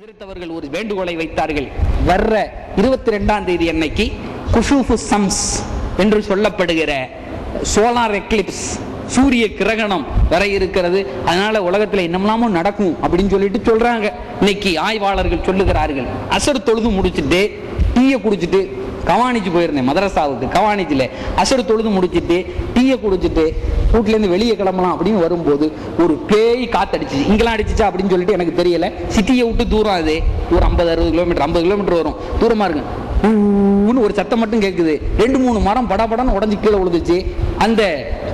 எதிர்த்தவர்கள் ஒரு வேண்டுகோளை வைத்தார்கள். வர்ற இருபத்தி ரெண்டாம் தேதி அன்னைக்கு குஷூஃபு சம்ஸ் என்று சொல்லப்படுகிற சோலார் எக்லிப்ஸ் சூரிய கிரகணம் வர இருக்கிறது. அதனால உலகத்தில் என்னமெல்லாமோ நடக்கும் அப்படின்னு சொல்லிட்டு சொல்றாங்க. இன்னைக்கு ஆய்வாளர்கள் சொல்லுகிறார்கள். அசர் தொழுது முடிச்சுட்டு டீயை குடிச்சிட்டு கவானிச்சு போயிருந்தேன் மதரசாவுக்கு. கவானிச்சில் அசர் தொழுது முடிச்சிட்டு டீயை குடிச்சிட்டு வீட்டிலேருந்து வெளியே கிளம்பலாம் அப்படின்னு வரும்போது ஒரு பேய் காத்தடிச்சு இங்கெல்லாம் அடிச்சிச்சா? அப்படின்னு சொல்லிட்டு எனக்கு தெரியல. சிட்டியை விட்டு தூரம் அது. ஒரு ஐம்பது அறுபது கிலோமீட்டர் ஐம்பது கிலோமீட்டர் வரும். தூரமாக இருக்கு. ஒரு சத்தம் மட்டும் கேட்குது ரெண்டு மூணு மரம் படபடன்னு உடஞ்சி கீழே விழுந்துச்சு. அந்த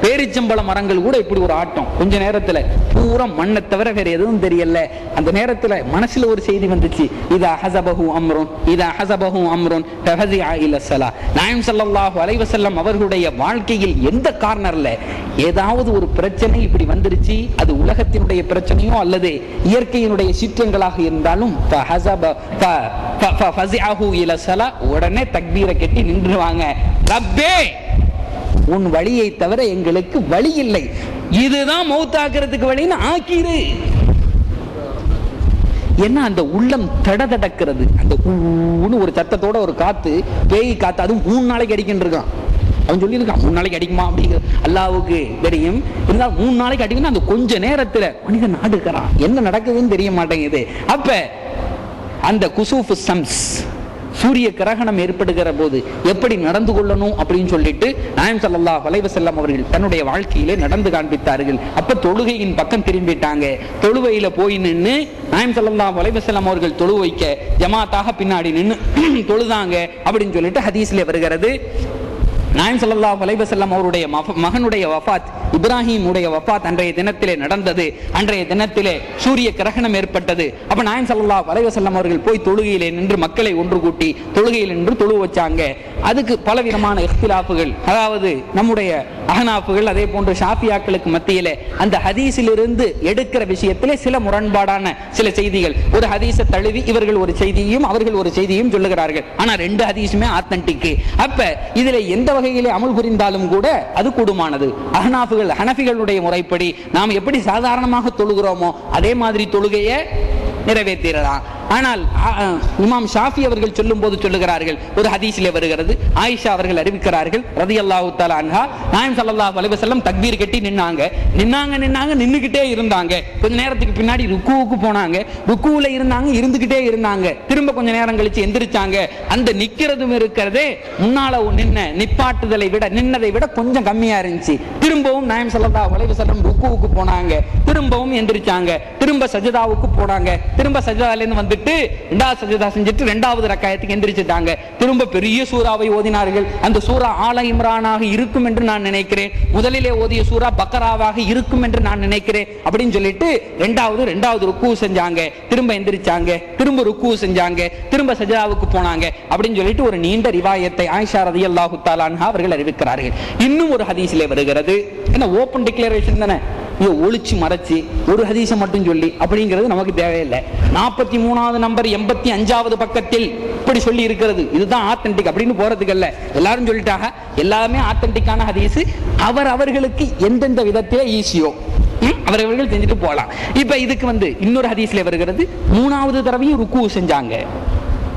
பேரிச்சம்பழ மரங்கள் கூட இப்படி ஒரு ஆட்டம். கொஞ்ச நேரத்துல பூரா மண்ணை தவிர வேற எதுவும் தெரியல. அந்த நேரத்துல மனசுல ஒரு செய்தி வந்துச்சு. இது ஹசபஹு அம்ரோன் இது ஹசபஹு அம்ரோன் ஃபஹஸிஅ இல ஸலா. நாயம் சல்லாஹு அலைவசல்லம் அவர்களுடைய வாழ்க்கையில் எந்த கார்னர்ல ஏதாவது ஒரு பிரச்சனை இப்படி வந்துருச்சு? அது உலகத்தினுடைய பிரச்சனையோ அல்லது இயற்கையினுடைய சீற்றங்களாக இருந்தாலும் ஃப- இல உடனே தக்பீரை கட்டி நின்றுவாங்க ரப்பே! உன் வழியை தவிர எங்களுக்கு வழி இல்லை. இதுதான் மௌத்தாக்குறதுக்கு வழின்னு ஆக்கிரு. என்ன அந்த உள்ளம் தட தடக்கிறது அந்த ஊன்னு ஒரு சத்தத்தோட ஒரு காத்து பேய் காத்து அதுவும் மூணு நாளைக்கு அடிக்கின்னு இருக்கான். அவன் சொல்லியிருக்கான் மூணு நாளைக்கு அடிக்குமா? அப்படிங்கிற அல்லாவுக்கு தெரியும். இருந்தாலும் மூணு நாளைக்கு அடிக்கணும்னா அந்த கொஞ்ச நேரத்துல மனிதன் நாடுக்கிறான் என்ன நடக்குதுன்னு தெரிய மாட்டேங்குது. அப்ப அந்த குசூஃபு சம்ஸ் சூரிய கிரகணம் ஏற்படுகிற போது எப்படி நடந்து கொள்ளணும் அப்படின்னு சொல்லிட்டு நாயம் சல்லா அலைஹி செல்லம் அவர்கள் தன்னுடைய வாழ்க்கையிலே நடந்து காண்பித்தார்கள். அப்ப தொழுகையின் பக்கம் திரும்பிட்டாங்க. தொழுவையில போய் நின்று நாயம் சல்லா அலைஹி செல்லம் அவர்கள் தொழு வைக்க ஜமாத்தாக பின்னாடி நின்று தொழுதாங்க அப்படின்னு சொல்லிட்டு ஹதீஸ்ல வருகிறது. நாயம் சல்லா வலைவசல்லம் அவருடைய மகனுடைய வஃபாத் இப்ராஹிம் உடைய வஃபாத் அன்றைய தினத்திலே நடந்தது. அன்றைய தினத்திலே சூரிய கிரகணம் ஏற்பட்டது. அப்ப நாயம் சல்லா வலைவசல்லம் அவர்கள் போய் தொழுகையிலே நின்று மக்களை ஒன்று கூட்டி தொழுகையில் நின்று தொழு வச்சாங்க. அதுக்கு பலவிதமான இஃப்திலாஃபுகள் அதாவது நம்முடைய அகனாப்புகள் அதே போன்று ஷாஃபியாக்களுக்கு மத்தியில அந்த ஹதீஸிலிருந்து எடுக்கிற விஷயத்திலே சில முரண்பாடான சில செய்திகள். ஒரு ஹதீஸை தழுவி இவர்கள் ஒரு செய்தியும் அவர்கள் ஒரு செய்தியும் சொல்லுகிறார்கள். ஆனா ரெண்டு ஹதீஸுமே ஆத்தன்டிக்கு அப்ப இதுல எந்த வகையிலே அமல் புரிந்தாலும் கூட அது கூடுமானது? அஹ்னாஃபுகள் ஹனஃபிகளுடைய முறைப்படி நாம் எப்படி சாதாரணமாக தொழுகிறோமோ அதே மாதிரி தொழுகையை நிறைவேற்றிடலாம். ஆனால் இமாம் ஷாஃபி அவர்கள் சொல்லும் போது சொல்லுகிறார்கள் ஒரு ஹதீஸிலே வருகிறது ஆயிஷா அவர்கள் அறிவிக்கிறார்கள் ரதியல்லாஹு தாலா அன்ஹா நாயம் ஸல்லல்லாஹு அலைஹி தக்பீர் கட்டி நின்னாங்க. நின்னாங்க நின்னாங்க நின்னுக்கிட்டே இருந்தாங்க. கொஞ்ச நேரத்துக்கு பின்னாடி ருக்குவுக்கு போனாங்க. ருக்குவில் இருந்தாங்க இருந்துகிட்டே இருந்தாங்க. திரும்ப கொஞ்ச நேரம் கழிச்சு எந்திரிச்சாங்க. அந்த நிக்கிறதும் இருக்கிறதே முன்னால நின்ன நிப்பாட்டுதலை விட நின்னதை விட கொஞ்சம் கம்மியா இருந்துச்சு. திரும்பவும் நாயம் சல்லா அலைஹி வஸல்லம் ருக்குவுக்கு போனாங்க. திரும்பவும் எந்திரிச்சாங்க. திரும்ப சஜதாவுக்கு போனாங்க. திரும்ப சஜிதாலேருந்து வந்துட்டு செஞ்சுட்டு ரெண்டாவது சஜதா செஞ்சுட்டு ரெண்டாவது ரக்காயத்துக்கு எந்திரிச்சிட்டாங்க. திரும்ப பெரிய சூறாவை ஓதினார்கள். அந்த சூரா ஆல இம்ரானாக இருக்கும் என்று நான் நினைக்கிறேன். முதலிலே ஓதிய சூரா பக்கராவாக இருக்கும் என்று நான் நினைக்கிறேன். அப்படின்னு சொல்லிட்டு ரெண்டாவது ரெண்டாவது ருக்கு செஞ்சாங்க. திரும்ப எந்திரிச்சாங்க. திரும்ப ருக்கு செஞ்சாங்க. திரும்ப சஜதாவுக்கு போனாங்க. அப்படின்னு சொல்லிட்டு ஒரு நீண்ட ரிவாயத்தை ஆயிஷா ரதி அல்லாஹு அன்ஹா அவர்கள் அறிவிக்கிறார்கள். இன்னும் ஒரு ஹதீஸிலே வருகிறது. என்ன ஓபன் டிக்ளரேஷன் தானே? இதை ஒளிச்சு மறைச்சு ஒரு ஹதீஸை மட்டும் சொல்லி அப்படிங்கிறது நமக்கு தேவையில்லை. நாற்பத்தி மூணாவது நம்பர் எண்பத்தி அஞ்சாவது பக்கத்தில் இப்படி சொல்லி இருக்கிறது. இதுதான் ஆத்தன்டிக் அப்படின்னு போறதுக்கு இல்ல எல்லாரும் சொல்லிட்டாங்க எல்லாமே ஆத்தன்டிக்கான ஹதீஸ். அவர் அவர்களுக்கு எந்தெந்த விதத்திலே ஈஸியோ ம், அவரவர்கள் செஞ்சுட்டு போகலாம். இப்ப இதுக்கு வந்து இன்னொரு ஹதீஸ்ல வருகிறது. மூணாவது தடவையும் ருக்கு செஞ்சாங்க.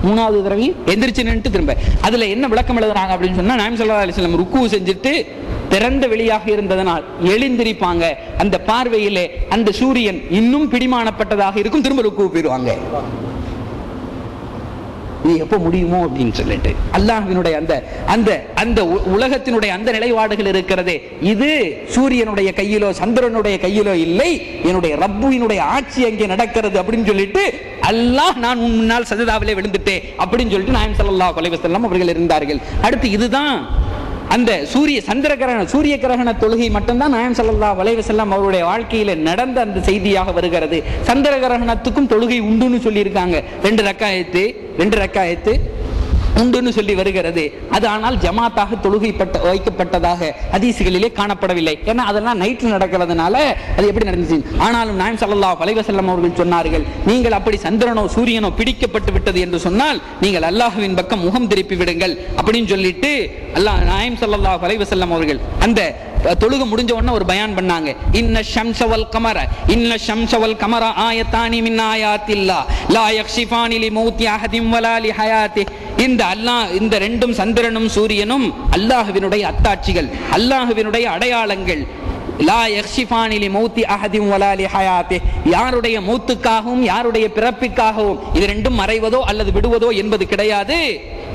மூணாவது தடவையும் எந்திரிச்சு நின்று திரும்ப. அதுல என்ன விளக்கம் எழுதுறாங்க அப்படின்னு சொன்னா நாயம் சல்லா அலிஸ்லம் ருக்கு செஞ்சுட்டு திறந்த வெளியாக இருந்ததனால் எழுந்திருப்பாங்க. அந்த பார்வையிலே அந்த சூரியன் இன்னும் பிடிமானப்பட்டதாக இருக்கும். திரும்ப ருக்கு போயிடுவாங்க இது எப்போ முடியுமோ அப்படின்னு சொல்லிட்டு. அல்லாஹினுடைய அந்த அந்த அந்த உ- உலகத்தினுடைய அந்த நிலைப்பாடுகள் இருக்கிறதே. இது சூரியனுடைய கையிலோ சந்திரனுடைய கையிலோ இல்லை. என்னுடைய ரப்புவினுடைய ஆட்சி அங்கே நடக்கிறது அப்படின்னு சொல்லிட்டு அல்லாஹ் நான் உன் முன்னால் சஜிதாவிலே விழுந்துட்டேன் அப்படின்னு சொல்லிட்டு நாயம் சல்லா கொலைவசல்லாம் அவர்கள் இருந்தார்கள். அடுத்து இதுதான் அந்த சூரிய சந்திர கிரகண சூரிய கிரகண தொழுகை மட்டும்தான் நாயம் சல்லா அலைஹி அவருடைய வாழ்க்கையில நடந்த அந்த செய்தியாக வருகிறது. சந்திர கிரகணத்துக்கும் தொழுகை உண்டுன்னு சொல்லியிருக்காங்க. ரெண்டு ரக்காயத்து ரெண்டு ரக்காயத்து உண்டுன்னு சொல்லி வருகிறது. அது ஆனால் ஜமாத்தாக தொழுகைப்பட்ட வைக்கப்பட்டதாக ஹதீசுகளிலே காணப்படவில்லை. ஏன்னா அதெல்லாம் நைட்டில் நடக்கிறதுனால அது எப்படி நடந்துச்சு? ஆனாலும் நாயம் சல்லா பலைவசல்லம் அவர்கள் சொன்னார்கள் நீங்கள் அப்படி சந்திரனோ சூரியனோ பிடிக்கப்பட்டு விட்டது என்று சொன்னால் நீங்கள் அல்லாஹுவின் பக்கம் முகம் திருப்பி விடுங்கள். அப்படின்னு சொல்லிட்டு அல்லாஹ் நாயம் சல்லா பலைவசல்லம் அவர்கள் அந்த தொழுக முடிஞ்ச உடனே ஒரு பயான் பண்ணாங்க. இன்ன ஷம்சவல் கமர இன்ன ஷம்சவல் கமர ஆயத்தானி மின் ஆயாத்தில்லா லா யக்ஷிஃபானி லி மௌத்தி அஹதிம் வலா லி ஹயாத்தி. இந்த அல்லாஹ் இந்த ரெண்டும் சந்திரனும் சூரியனும் அல்லாஹுவினுடைய அத்தாட்சிகள் அல்லாஹுவினுடைய அடையாளங்கள். லா மௌத்தி அஹதிம் யாருடைய மூத்துக்காகவும் யாருடைய பிறப்பிற்காகவும் இது ரெண்டும் மறைவதோ அல்லது விடுவதோ என்பது கிடையாது.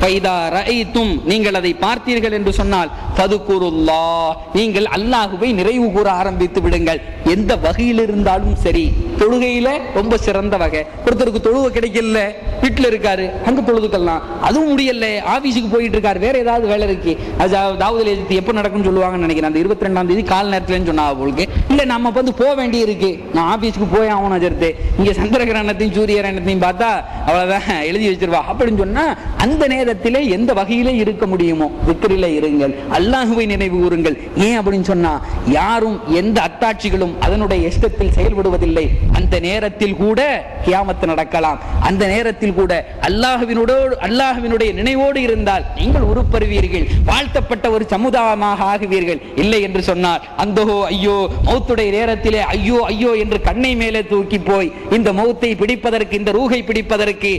பைதா ரஐத்தும் நீங்கள் அதை பார்த்தீர்கள் என்று சொன்னால் ஃபதுகுருல்லா நீங்கள் அல்லாஹுவை நிறைவு கூற ஆரம்பித்து விடுங்கள். எந்த வகையில் இருந்தாலும் சரி. தொழுகையில ரொம்ப சிறந்த வகை. ஒருத்தருக்கு தொழுவ கிடைக்கல வீட்டுல இருக்காரு அங்க தொழுதுக்கலாம் அதுவும் முடியல ஆபீஸுக்கு போயிட்டு இருக்காரு வேற ஏதாவது வேலை இருக்கு. அது தாவூதல் எழுதி எப்போ நடக்கும்னு சொல்லுவாங்கன்னு நினைக்கிறேன். அந்த இருபத்தி ரெண்டாம் தேதி கால் நேரத்துலன்னு சொன்னா அவளுக்கு. இல்ல நம்ம வந்து போக வேண்டி இருக்கு நான் ஆபீஸ்க்கு போய் ஆகணும் அஜர்த்து. இங்க சந்திர கிரகணத்தையும் சூரிய கிரகணத்தையும் பார்த்தா அவ்வளவுதான் எழுதி வச்சிருவா. அப்படின்னு சொன்னா அந்த நேரத்திலே எந்த வகையிலே இருக்க முடியுமோ விக்கிரில இருங்கள். அல்லாஹுவை நினைவு கூறுங்கள். ஏன் அப்படின்னு சொன்னா யாரும் எந்த அத்தாட்சிகளும் அதனுடைய இஷ்டத்தில் செயல்படுவதில்லை. அந்த நேரத்தில் கூட கியாமத்து நடக்கலாம். அந்த நேரத்தில் கூட அல்லாஹுவினோடு அல்லாஹுவினுடைய நினைவோடு இருந்தால் நீங்கள் உருப்பருவீர்கள் வாழ்த்தப்பட்ட ஒரு சமுதாயமாக ஆகுவீர்கள். இல்லை என்று சொன்னார். அந்தஹோ ஐயோ மௌத்துடைய நேரத்திலே ஐயோ ஐயோ என்று கண்ணை மேலே தூக்கி போய் இந்த மௌத்தை பிடிப்பதற்கு இந்த ரூகை பிடிப்பதற்கு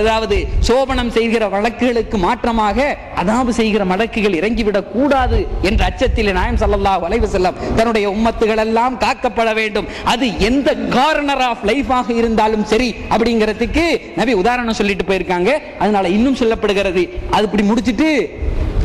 அதாவது சோபனம் செய்கிற வழக்குகளுக்கு மாற்றமாக அதாவது செய்கிற மடக்குகள் இறங்கிவிடக் கூடாது என்ற அச்சத்தில் நாயம் சல்லல்லா வளைவு செல்லம் தன்னுடைய உம்மத்துகளை எல்லாம் காக்கப்பட வேண்டும். அது எந்த கார்னர் ஆஃப் லைஃபாக இருந்தாலும் சரி அப்படிங்கிறதுக்கு நபி உதாரணம் சொல்லிட்டு போயிருக்காங்க. அதனால இன்னும் சொல்லப்படுகிறது. அது இப்படி முடிச்சிட்டு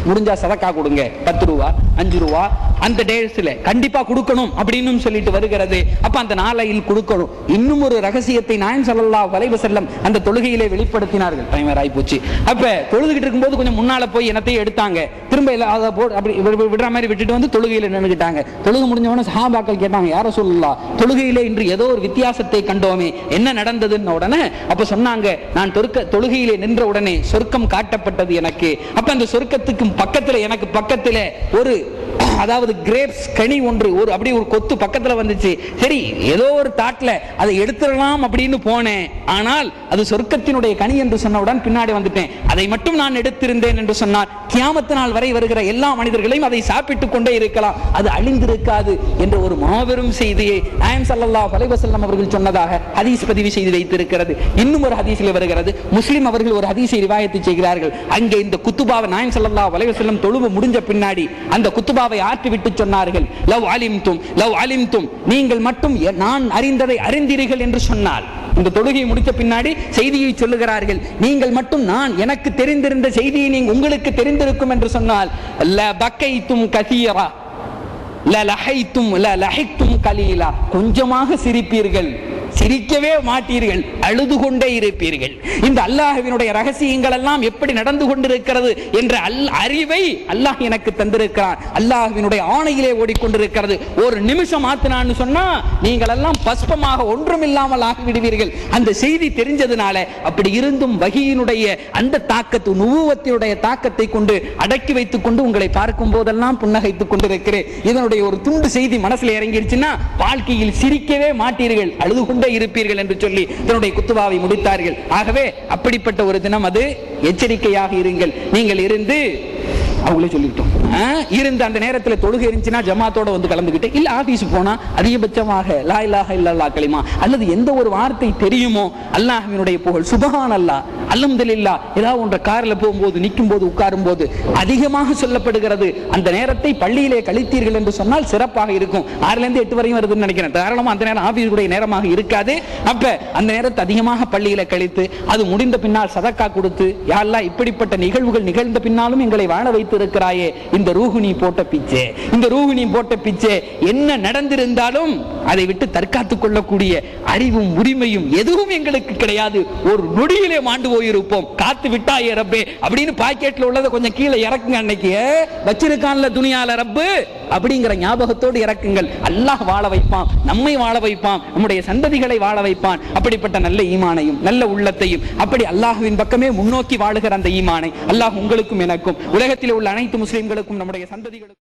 முடிஞ்சா சதக்கா கொடுங்க. பத்து ரூபா அஞ்சு ரூபா அந்த டேஸ்ல கண்டிப்பா கொடுக்கணும் அப்படின்னு சொல்லிட்டு வருகிறது. அப்ப அந்த நாளையில் கொடுக்கணும். இன்னும் ஒரு ரகசியத்தை நாயம் ஸல்லல்லாஹு வலைவு செல்லம் அந்த தொழுகையிலே வெளிப்படுத்தினார்கள். டைமர் ஆகி போச்சு அப்ப தொழுதுகிட்டு இருக்கும்போது கொஞ்சம் முன்னால போய் என்னத்தையும் எடுத்தாங்க. திரும்ப அதை போ அப்படி வி- விடுற மாதிரி விட்டுட்டு வந்து தொழுகையில நின்றுக்கிட்டாங்க தொழுகு முடிஞ்சவொடனே சஹாபாக்கள் கேட்டாங்க யார சொல்லலாம் தொழுகையிலே இன்று ஏதோ ஒரு வித்தியாசத்தை கண்டோமே. என்ன நடந்ததுன்னு உடனே அப்ப சொன்னாங்க நான் தொழுக்க தொழுகையிலே நின்ற உடனே சொர்க்கம் காட்டப்பட்டது எனக்கு. அப்ப அந்த சொர்க்கத்துக்கு பக்கத்துல எனக்கு பக்கத்துல ஒரு அதாவது கிரேப்ஸ் கனி ஒன்று ஒரு அப்படி ஒரு கொத்து பக்கத்துல வந்துச்சு. சரி ஏதோ ஒரு தாட்ல அதை எடுத்துடலாம் அப்படின்னு போனேன். ஆனால் அது சொர்க்கத்தினுடைய கனி என்று சொன்னவுடன் பின்னாடி வந்துட்டேன். அதை மட்டும் நான் எடுத்திருந்தேன் என்று சொன்னார். கியாமத்து நாள் வரை வருகிற எல்லா மனிதர்களையும் அதை சாப்பிட்டுக் கொண்டே இருக்கலாம். அது அழிந்திருக்காது என்ற ஒரு மாபெரும் செய்தியை நாயம் ஸல்லல்லாஹு அலைஹி அவர்கள் சொன்னதாக ஹதீஸ் பதிவு செய்து வைத்திருக்கிறது. இன்னும் ஒரு ஹதீஸில் வருகிறது. முஸ்லிம் அவர்கள் ஒரு ஹதீஸை ரிவாயத்தை செய்கிறார்கள். அங்கே இந்த குத்துபாவை நாயம் ஸல்லல்லாஹு அலைஹி தொழுவு முடிஞ்ச பின்னாடி அந்த குத்துபா ஆற்றிவிட்டு சொன்னார்கள். லவ் அலிம்தும் லவ் அலிம்தும். நீங்கள் மட்டும் நான் அறிந்ததை அறிந்தீர்கள் என்று சொன்னால். இந்த தொழுகையை முடித்த பின்னாடி செய்தியை சொல்லுகிறார்கள். நீங்கள் மட்டும் நான் எனக்கு தெரிந்திருந்த செய்தியை நீங்கள் உங்களுக்கு தெரிந்திருக்கும் என்று சொன்னால் ல பக்கைத்தும் கசீரா ல லஹைத்தும் ல லஹைத்தும் கலீலா. கொஞ்சமாக சிரிப்பீர்கள். சிரிக்கவே மாட்டீர்கள் அழுது கொண்டே இருப்பீர்கள். இந்த அல்லாஹுவினுடைய ரகசியங்கள் எல்லாம் எப்படி நடந்து கொண்டிருக்கிறது என்ற அல் அறிவை அல்லாஹ் எனக்கு தந்திருக்கிறான். அல்லாஹுவினுடைய ஆணையிலே ஓடிக்கொண்டிருக்கிறது. ஒரு நிமிஷம் ஆத்தினான்னு சொன்னா நீங்கள் எல்லாம் பஸ்பமாக ஒன்றுமில்லாமல் ஆகிவிடுவீர்கள். அந்த செய்தி தெரிஞ்சதுனால அப்படி இருந்தும் வகியினுடைய அந்த தாக்கத்து நுவத்தினுடைய தாக்கத்தை கொண்டு அடக்கி வைத்துக் கொண்டு உங்களை பார்க்கும் போதெல்லாம் புன்னகைத்துக் கொண்டிருக்கிறேன். இதனுடைய ஒரு துண்டு செய்தி மனசுல இறங்கிடுச்சுன்னா வாழ்க்கையில் சிரிக்கவே மாட்டீர்கள் அழுது கொண்டு இருப்பீர்கள் என்று சொல்லி தன்னுடைய குத்துவாவை முடித்தார்கள். ஆகவே அப்படிப்பட்ட ஒரு தினம் அது எச்சரிக்கையாக இருங்கள். நீங்கள் இருந்து அவங்களே சொல்லிட்டோம் இருந்த இருந்து அந்த நேரத்தில் தொழுகை இருந்துச்சுன்னா ஜமாத்தோட வந்து கலந்துக்கிட்டு இல்ல ஆபீஸ் போனா அதிகபட்சமாக லா இல்லாக இல்லல்லா களிமா அல்லது எந்த ஒரு வார்த்தை தெரியுமோ அல்லாஹினுடைய புகழ் சுபஹான் அல்லாஹ் அல்ஹம்துலில்லா ஏதாவது ஒன்ற காரில் போகும்போது நிற்கும் போது உட்காரும் போது அதிகமாக சொல்லப்படுகிறது. அந்த நேரத்தை பள்ளியிலே கழித்தீர்கள் என்று சொன்னால் சிறப்பாக இருக்கும். ஆறுல இருந்து எட்டு வரையும் வருதுன்னு நினைக்கிறேன். தாராளமாக அந்த நேரம் ஆபீஸுடைய நேரமாக இருக்காது. அப்ப அந்த நேரத்தை அதிகமாக பள்ளியில கழித்து அது முடிந்த பின்னால் சதக்கா கொடுத்து யாரெல்லாம் இப்படிப்பட்ட நிகழ்வுகள் நிகழ்ந்த பின்னாலும் எங்களை வாழ வைத்து கொடுத்திருக்கிறாயே. இந்த ரூஹுனி போட்ட பிச்சே. இந்த ரூஹுனி போட்ட பிச்சே. என்ன நடந்திருந்தாலும் அதை விட்டு தற்காத்துக் கொள்ளக்கூடிய அறிவும் உரிமையும் எதுவும் எங்களுக்கு கிடையாது. ஒரு நொடியிலே மாண்டு போயிருப்போம். காத்து விட்டாயே ரப்பே. அப்படின்னு பாக்கெட்ல உள்ளதை கொஞ்சம் கீழே இறக்குங்க அன்னைக்கு. வச்சிருக்கான்ல துணியால ரப்பு. அப்படிங்கிற ஞாபகத்தோடு இறக்குங்கள். அல்லாஹ் வாழ வைப்பான் நம்மை வாழ வைப்பான் நம்முடைய சந்ததிகளை வாழ வைப்பான். அப்படிப்பட்ட நல்ல ஈமானையும் நல்ல உள்ளத்தையும் அப்படி அல்லாஹுவின் பக்கமே முன்னோக்கி வாழுகிற அந்த ஈமானை அல்லாஹ் உங்களுக்கும் எனக்கும் உலகத்தில் உள்ள அனைத்து முஸ்லிம்களுக்கும் நம்முடைய சந்ததிகளுக்கும்